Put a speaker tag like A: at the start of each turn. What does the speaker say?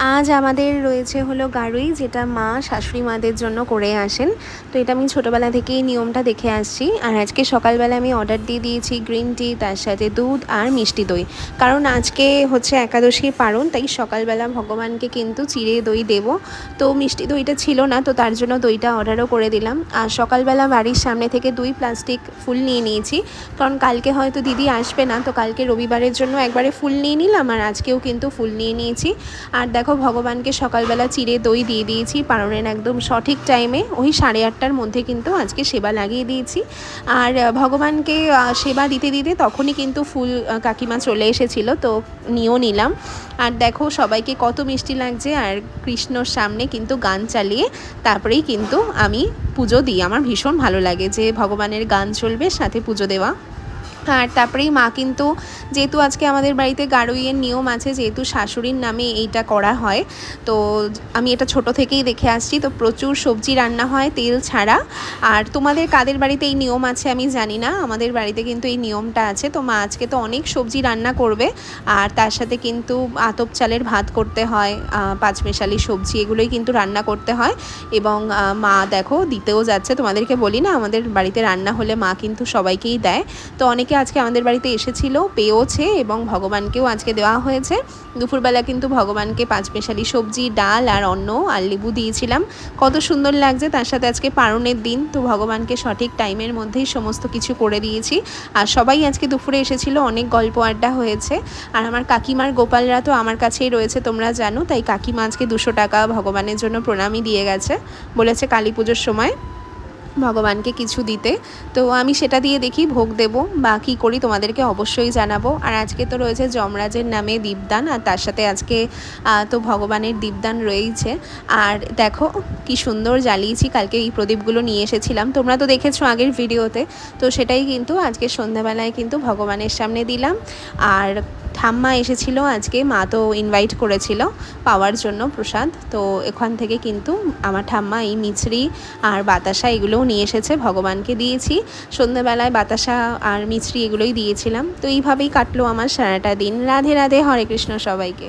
A: আজ আমাদের রয়েছে হলো গাড়ুই যেটা মা শাশুড়ি মাদের জন্য করে আসেন। তো এটা আমি ছোটোবেলা থেকেই নিয়মটা দেখে আসছি। আর আজকে সকালবেলা আমি অর্ডার দিয়ে দিয়েছি গ্রিন টি, তার সাথে দুধ আর মিষ্টি দই। কারণ আজকে হচ্ছে একাদশীর পারণ তাই সকালবেলা ভগবানকে কিন্তু চিড়ে দই দেব। তো মিষ্টি দইটা ছিল না, তো তার জন্য দইটা অর্ডারও করে দিলাম। আর সকালবেলা বাড়ির সামনে থেকে দুই প্লাস্টিক ফুল নিয়ে নিয়েছি। কারণ কালকে হয়তো দিদি আসবে না, তো কালকে রবিবারের জন্য একবারে ফুল নিয়ে নিলাম, আর আজকেও কিন্তু ফুল নিয়ে নিয়েছি। আর দেখো ভগবানকে সকালবেলা চিড়ে দই দিয়ে দিয়েছি। পারণের একদম সঠিক টাইমে ওই সাড়ে আটটার মধ্যে কিন্তু আজকে সেবা লাগিয়ে দিয়েছি। আর ভগবানকে সেবা দিতে দিতে তখনই কিন্তু ফুল কাকিমা চলে এসেছিল, তো নিয়েও নিলাম। আর দেখো, সবাইকে কত মিষ্টি লাগছে। আর কৃষ্ণর সামনে কিন্তু গান চালিয়ে তারপরেই কিন্তু আমি পুজো দিই। আমার ভীষণ ভালো লাগে যে ভগবানের গান চলবে, সাথে পুজো দেওয়া। আর তারপরেই মা কিন্তু যেহেতু আজকে আমাদের বাড়িতে গারুইয়ের নিয়ম আছে, যেহেতু শাশুড়ির নামে এইটা করা হয়, তো আমি এটা ছোট থেকেই দেখে আসছি। তো প্রচুর সবজি রান্না হয় তেল ছাড়া। আর তোমাদের কাদের বাড়িতে এই নিয়ম আছে আমি জানি না, আমাদের বাড়িতে কিন্তু এই নিয়মটা আছে। তো মা আজকে তো অনেক সবজি রান্না করবে, আর তার সাথে কিন্তু আতপ চালের ভাত করতে হয় পাঁচমেশালি সবজি, এগুলোই কিন্তু রান্না করতে হয়। এবং মা দেখো দিতেও যাচ্ছে, তোমাদেরকে বলি না, আমাদের বাড়িতে রান্না হলে মা কিন্তু সবাইকেই দেয়। তো অনেকে আজকে আমাদের বাড়িতে এসেছিল, পেয়েওছে এবং ভগবানকেও আজকে দেওয়া হয়েছে। দুপুরবেলা কিন্তু ভগবানকে পাঁচমেশালি সবজি, ডাল আর অন্ন আর লেবু দিয়েছিলাম। কত সুন্দর লাগছে তার সাথে আজকে পারণের দিন। তো ভগবানকে সঠিক টাইমের মধ্যেই সমস্ত কিছু করে দিয়েছি। আর সবাই আজকে দুপুরে এসেছিল, অনেক গল্প আড্ডা হয়েছে। আর আমার কাকিমার গোপালরা তো আমার কাছেই রয়েছে, তোমরা জানো। তাই কাকিমা আজকে দুশো টাকা ভগবানের জন্য প্রণামী দিয়ে গেছে। বলেছে কালী পুজোর সময়। ভগবানকে কিছু দিতে। তো আমি সেটা দিয়ে দেখি, ভোগ দেব বা কী করি তোমাদেরকে অবশ্যই জানাব। আর আজকে তো রয়েছে যমরাজের নামে দীপদান, আর তার সাথে আজকে তো ভগবানের দীপদান রয়েছে আর দেখো কি সুন্দর জ্বালিয়েছি, কালকে এই প্রদীপগুলো নিয়ে এসেছিলাম। তোমরা তো দেখেছ আগের ভিডিওতে। তো সেটাই কিন্তু আজকে সন্ধ্যাবেলায় কিন্তু ভগবানের সামনে দিলাম। আর ঠাম্মা এসেছিল আজকে, মা তো ইনভাইট করেছিল পাওয়ার জন্য প্রসাদ, তো এখান থেকে কিন্তু আমার ঠাম্মা এই মিছরি আর বাতাসা এগুলোও নিয়ে এসেছে, ভগবানকে দিয়েছি। সন্ধ্যাবেলায় বাতাসা আর মিছরি এগুলোই দিয়েছিলাম, তো এইভাবেই কাটলো আমার সারাটা দিন। রাধে রাধে, হরে কৃষ্ণ সবাইকে।